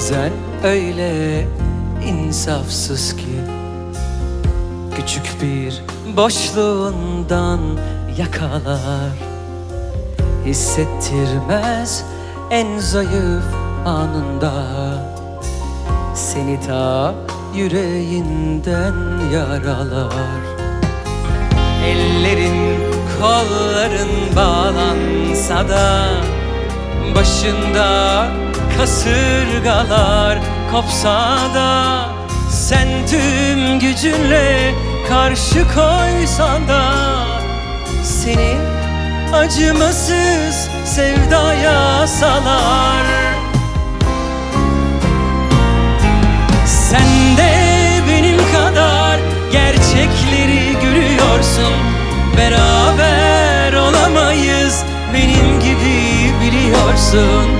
bazen öyle insafsız ki Küçük bir boşluğundan yakalar. Hissettirmez en zayıf anında. Seni ta yüreğinden yaralar. Ellerin kolların bağlansa da Başında kasırgalar kopsa da Sen tüm gücünle karşı koysan da Seni acımasız sevdaya salar. Sen de benim kadar gerçekleri görüyorsun. Beraber olamayız benim gibi biliyorsun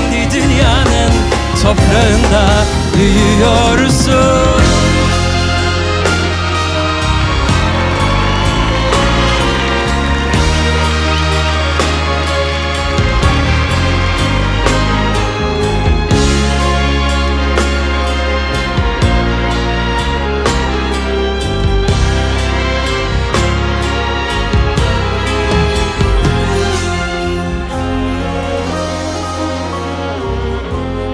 dünyanın toprağında büyüyorsun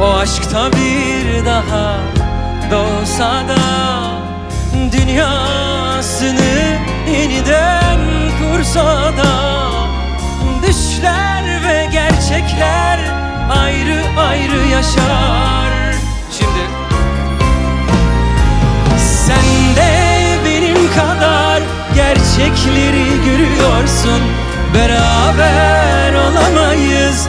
o aşkta bir daha doğsa da Dünyasını yeniden kursa da Düşler ve gerçekler ayrı ayrı yaşar. Şimdi sen de benim kadar gerçekleri görüyorsun. Beraber olamayız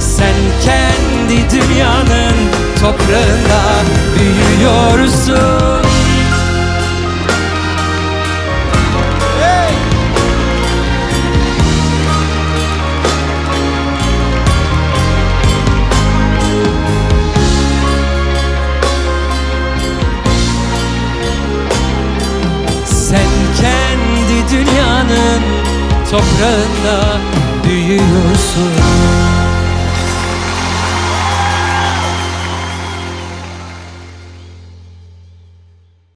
Sen kendi dünyanın toprağında büyüyorsun. Sen kendi dünyanın toprağında